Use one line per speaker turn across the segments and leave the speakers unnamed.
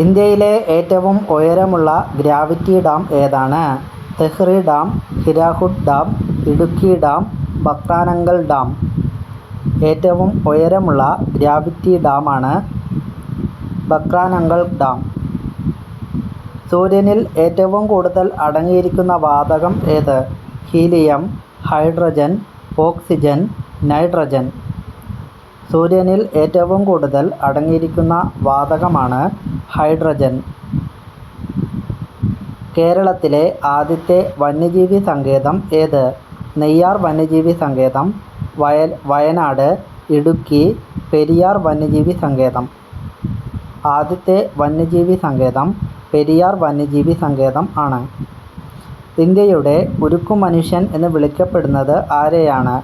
ഇന്ത്യയിലെ ഏറ്റവും ഉയരമുള്ള ഗ്രാവിറ്റി ഡാം ഏതാണ്? Tehri dam Hirakud dam Idukki dam Bhakra Nangal dam. ഏറ്റവും ഉയരമുള്ള ഗ്രാവിറ്റി ഡാമാണ് ബക്രാനങ്കൽ ഡാം. സൂര്യനിൽ ഏറ്റവും കൂടുതൽ അടങ്ങിയിരിക്കുന്ന വാതകം ഏത്? Helium hydrogen oxygen nitrogen. സൂര്യനിൽ ഏറ്റവും കൂടുതൽ അടങ്ങിയിരിക്കുന്ന വാതകമാണ് ഹൈഡ്രജൻ. കേരളത്തിലെ ആദ്യത്തെ വന്യജീവി സങ്കേതം ഏത്? നെയ്യാർ വന്യജീവി സങ്കേതം വയൽ വയനാട് ഇടുക്കി പെരിയാർ വന്യജീവി സങ്കേതം. ആദ്യത്തെ വന്യജീവി സങ്കേതം പെരിയാർ വന്യജീവി സങ്കേതം ആണ്. ഇന്ത്യയുടെ ഉരുക്കു മനുഷ്യൻ എന്ന് വിളിക്കപ്പെടുന്നത് ആരെയാണ്?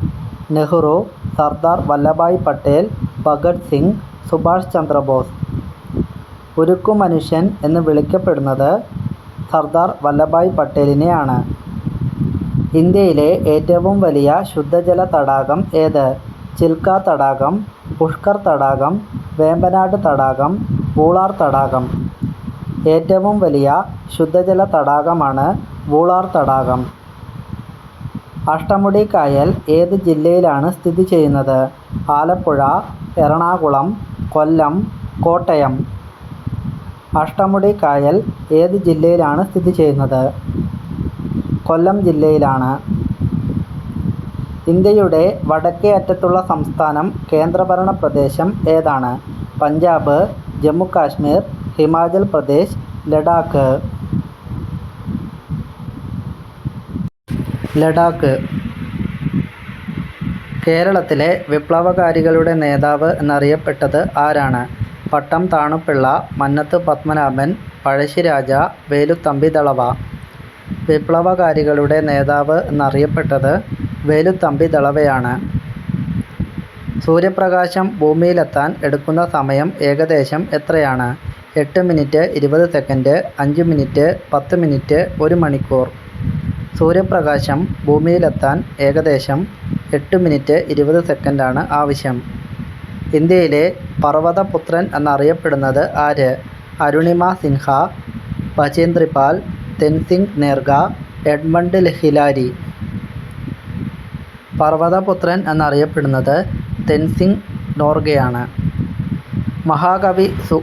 നെഹ്റു സർദാർ വല്ലഭായ് പട്ടേൽ ഭഗത് സിംഗ് സുഭാഷ് ചന്ദ്രബോസ്. ഉരുക്കു മനുഷ്യൻ എന്ന് വിളിക്കപ്പെടുന്നത് സർദാർ വല്ലഭായ് പട്ടേലിനെയാണ്. ഇന്ത്യയിലെ ഏറ്റവും വലിയ ശുദ്ധജല തടാകം ഏത്? ചിൽക്ക തടാകം പുഷ്കർ തടാകം വേമ്പനാട് തടാകം വൂളാർ തടാകം. ഏറ്റവും വലിയ ശുദ്ധജല തടാകമാണ് വൂളാർ തടാകം. അഷ്ടമുടി കായൽ ഏത് ജില്ലയിലാണ് സ്ഥിതി ചെയ്യുന്നത്? ആലപ്പുഴ എറണാകുളം കൊല്ലം കോട്ടയം. അഷ്ടമുടി കായൽ ഏത് ജില്ലയിലാണ് സ്ഥിതി ചെയ്യുന്നത്? കൊല്ലം ജില്ലയിലാണ്. ഇന്ത്യയുടെ വടക്കേ അറ്റത്തുള്ള സംസ്ഥാനം കേന്ദ്രഭരണ പ്രദേശം ഏതാണ്? പഞ്ചാബ് ജമ്മു കാശ്മീർ ഹിമാചൽ പ്രദേശ് ലഡാക്ക്. ലഡാക്ക്. കേരളത്തിലെ വിപ്ലവകാരികളുടെ നേതാവ് എന്നറിയപ്പെട്ടത് ആരാണ്? പട്ടം താണുപിള്ള മന്നത്ത് പത്മനാഭൻ പഴശ്ശിരാജ വേലുത്തമ്പി ദളവ. വിപ്ലവകാരികളുടെ നേതാവ് എന്നറിയപ്പെട്ടത് വേലുത്തമ്പി ദളവയാണ്. സൂര്യപ്രകാശം ഭൂമിയിലെത്താൻ എടുക്കുന്ന സമയം ഏകദേശം എത്രയാണ്? എട്ട് മിനിറ്റ് ഇരുപത് സെക്കൻഡ് അഞ്ച് മിനിറ്റ് പത്ത് മിനിറ്റ് ഒരു മണിക്കൂർ. സൂര്യപ്രകാശം ഭൂമിയിലെത്താൻ ഏകദേശം എട്ട് മിനിറ്റ് ഇരുപത് സെക്കൻഡാണ് ആവശ്യം. ഇന്ത്യയിലെ പർവതപുത്രൻ എന്നറിയപ്പെടുന്നത് ആര്? അരുണിമ സിൻഹ ബചേന്ദ്രിപാൽ തെൻസിംഗ് നേർഗ എഡ്മണ്ട് ലഹിലാരി പർവതപുത്രൻ എന്നറിയപ്പെടുന്നത് തെൻസിംഗ് നോർഗയാണ്. മഹാകവി സു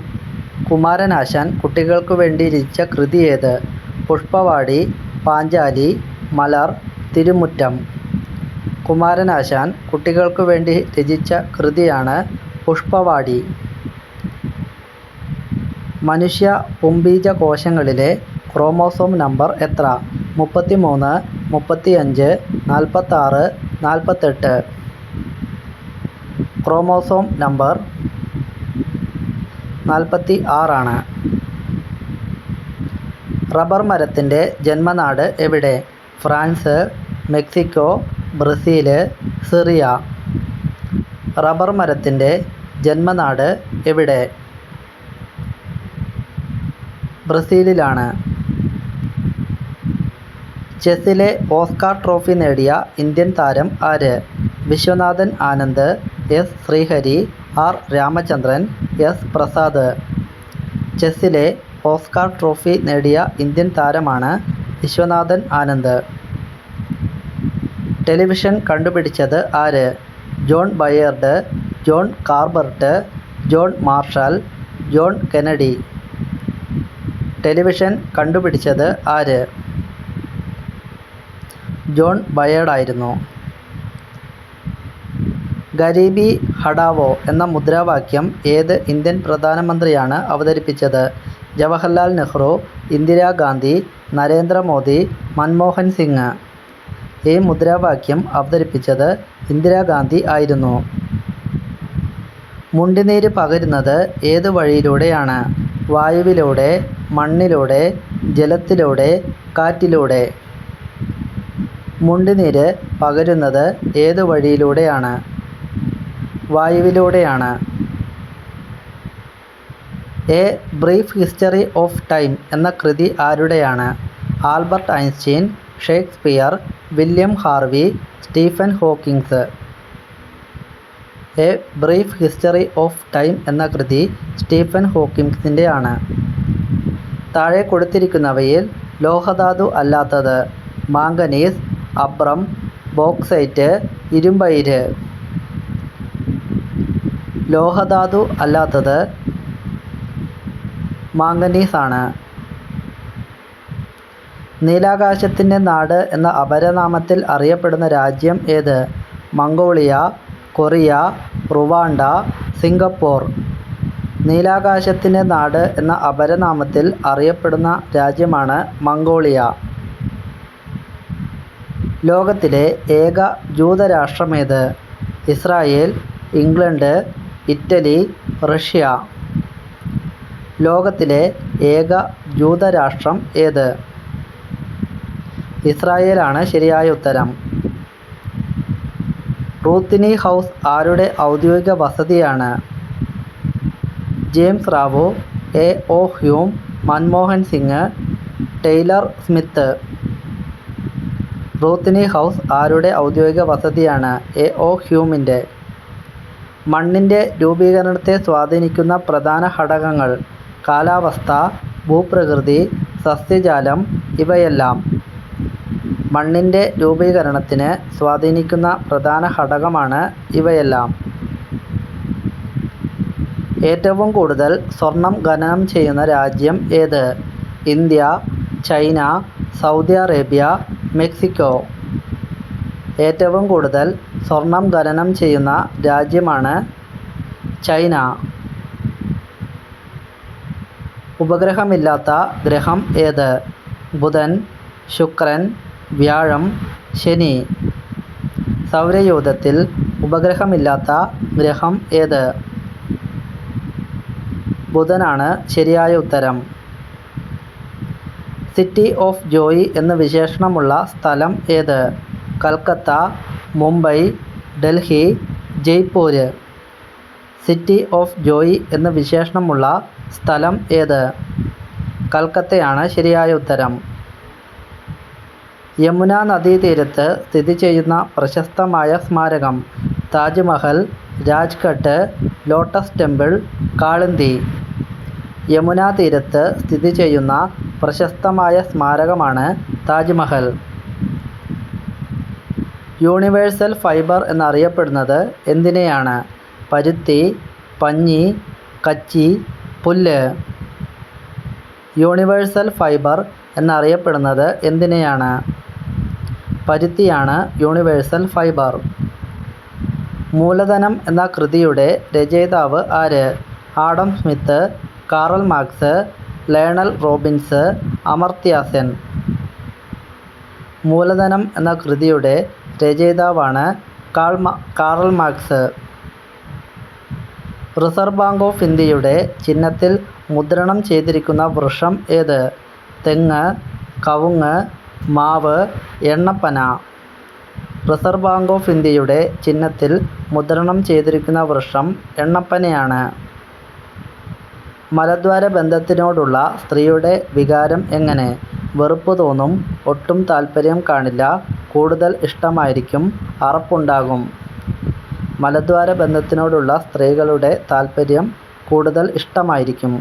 കുമാരനാശാൻ കുട്ടികൾക്കു വേണ്ടി രചിച്ച കൃതി ഏത്? പുഷ്പവാടി പാഞ്ചാലി മലർ തിരുമുറ്റം. കുമാരനാശാൻ കുട്ടികൾക്കു വേണ്ടി രചിച്ച കൃതിയാണ് പുഷ്പവാടി. മനുഷ്യ പുംബീജ കോശങ്ങളിലെ ക്രോമോസോം നമ്പർ എത്ര? മുപ്പത്തി മൂന്ന് മുപ്പത്തി അഞ്ച് നാൽപ്പത്താറ് നാൽപ്പത്തെട്ട് ക്രോമോസോം നമ്പർ നാൽപ്പത്തി ആറാണ് റബ്ബർ മരത്തിന്റെ ജന്മനാട് എവിടെ? France Mexico Brazil Syria. Rubber മരത്തിന്റെ ജന്മനാട് എവിടെ? ബ്രസീലിലാണ്. ചെസ്സിലെ ഓസ്കാർ ട്രോഫി നേടിയ ഇന്ത്യൻ താരം ആര്? Viswanathan Anand S Srihari R Ramachandran S Prasad. ചെസ്സിലെ Oscar trophy നേടിയ ഇന്ത്യൻ താരമാണ് വിശ്വനാഥൻ ആനന്ദ്. ടെലിവിഷൻ കണ്ടുപിടിച്ചത് ആര്? John Baird John Carbert John Marshall John Kennedy. Television കണ്ടുപിടിച്ചത് ആര്? ജോൺ ബയേർഡായിരുന്നു ഗരീബി ഹഠാവോ എന്ന മുദ്രാവാക്യം ഏത് ഇന്ത്യൻ പ്രധാനമന്ത്രിയാണ് അവതരിപ്പിച്ചത്? ജവഹർലാൽ നെഹ്റു ഇന്ദിരാഗാന്ധി നരേന്ദ്രമോദി മൻമോഹൻ സിംഗ്. ഈ മുദ്രാവാക്യം അവതരിപ്പിച്ചത് ഇന്ദിരാഗാന്ധി ആയിരുന്നു. മുണ്ടിനീര് പകരുന്നത് ഏത് വഴിയിലൂടെയാണ്? വായുവിലൂടെ മണ്ണിലൂടെ ജലത്തിലൂടെ കാറ്റിലൂടെ? മുണ്ടിനീര് പകരുന്നത് ഏത് വഴിയിലൂടെയാണ്? വായുവിലൂടെയാണ്. A Brief History of Time എന്ന കൃതി ആരുടെയാണ്? Albert Einstein Shakespeare William Harvey Stephen Hawkings. A Brief History of Time എന്ന കൃതി സ്റ്റീഫൻ ഹോക്കിൻസിന്റെയാണ് താഴെ കൊടുത്തിരിക്കുന്നവയിൽ ലോഹധാതു അല്ലാത്തത് മാംഗനീസ് അബ്രം ബോക്സൈറ്റ് ഇരുമ്പയിര്. ലോഹധാതു അല്ലാത്തത് മാംഗനീസ് ആണ് നീലാകാശത്തിന്റെ നാട് എന്ന അപരനാമത്തിൽ അറിയപ്പെടുന്ന രാജ്യം ഏത്? Mongolia Korea Rwanda Singapore. നീലാകാശത്തിന്റെ നാട് എന്ന അപരനാമത്തിൽ അറിയപ്പെടുന്ന രാജ്യമാണ് മംഗോളിയ. ലോകത്തിലെ ഏക ജൂതരാഷ്ട്രമേത്? Israel England Italy Russia. ലോകത്തിലെ ഏക ജൂതരാഷ്ട്രം ഏത്? ഇസ്രായേലാണ് ശരിയായ ഉത്തരം. റൂത്തിനി ഹൗസ് ആരുടെ ഔദ്യോഗിക വസതിയാണ്? James Rao A. O. Hume Manmohan Singh Taylor Smith. റൂത്തിനി house ആരുടെ ഔദ്യോഗിക വസതിയാണ്? എ. ഒ. ഹ്യൂമിന്റെ. മണ്ണിന്റെ രൂപീകരണത്തെ സ്വാധീനിക്കുന്ന പ്രധാന ഘടകങ്ങൾ. കാലാവസ്ഥ ഭൂപ്രകൃതി സസ്യജാലം ഇവയെല്ലാം മണ്ണിന്റെ രൂപീകരണത്തിന് സ്വാധീനിക്കുന്ന പ്രധാന ഘടകമാണ് ഇവയെല്ലാം. ഏറ്റവും കൂടുതൽ സ്വർണം ഖനനം ചെയ്യുന്ന രാജ്യം ഏത്? India China Saudi Arabia Mexico. ഏറ്റവും കൂടുതൽ സ്വർണം ഖനനം ചെയ്യുന്ന രാജ്യമാണ് ചൈന. ഉപഗ്രഹമില്ലാത്ത ഗ്രഹം ഏത്? ബുധൻ ശുക്രൻ വ്യാഴം ശനി. സൗരയൂഥത്തിൽ ഉപഗ്രഹമില്ലാത്ത ഗ്രഹം ഏത്? ബുധനാണ് ശരിയായ ഉത്തരം. സിറ്റി ഓഫ് ജോയ് എന്ന വിശേഷണമുള്ള സ്ഥലം ഏത്? Calcutta Mumbai Delhi Jaipur city of joy എന്ന വിശേഷണമുള്ള സ്ഥലം ഏത്? കൽക്കത്തയാണ് ശരിയായ ഉത്തരം. യമുന നദീതീരത്ത് സ്ഥിതി ചെയ്യുന്ന പ്രശസ്തമായ സ്മാരകം താജ്മഹൽ രാജ്ഘട്ട് ലോട്ടസ് ടെമ്പിൾ കാളിന്തി. യമുന തീരത്ത് സ്ഥിതി ചെയ്യുന്ന പ്രശസ്തമായ സ്മാരകമാണ് താജ്മഹൽ. യൂണിവേഴ്സൽ ഫൈബർ എന്നറിയപ്പെടുന്നത് എന്തിനെയാണ്? പരുത്തി പഞ്ഞി കച്ചി പുല്ല്. യൂണിവേഴ്സൽ ഫൈബർ എന്നറിയപ്പെടുന്നത് എന്തിനെയാണ്? പരുത്തിയാണ് യൂണിവേഴ്സൽ ഫൈബർ. മൂലധനം എന്ന കൃതിയുടെ രചയിതാവ് ആര്? Adam Smith Karl Marx Lionel Robbins Amartya Sen. മൂലധനം എന്ന കൃതിയുടെ രചയിതാവാണ് Karl Karl Marx. Reserve Bank of ഇന്ത്യയുടെ ചിഹ്നത്തിൽ മുദ്രണം ചെയ്തിരിക്കുന്ന വൃക്ഷം ഏത്? തെങ്ങ് കവുങ്ങ് മാവ് എണ്ണപ്പന. റിസർവ് ബാങ്ക് ഓഫ് ഇന്ത്യയുടെ ചിഹ്നത്തിൽ മുദ്രണം ചെയ്തിരിക്കുന്ന വൃക്ഷം എണ്ണപ്പനയാണ്. മലദ്വാര ബന്ധത്തിനോടുള്ള സ്ത്രീയുടെ വികാരം എങ്ങനെ? വെറുപ്പ് തോന്നും ഒട്ടും താല്പര്യം കാണില്ല കൂടുതൽ ഇഷ്ടമായിരിക്കും അറപ്പുണ്ടാകും. മലദ്വാര ബന്ധത്തിനോടുള്ള സ്ത്രീകളുടെ താൽപ്പര്യം കൂടുതൽ ഇഷ്ടമായിരിക്കും.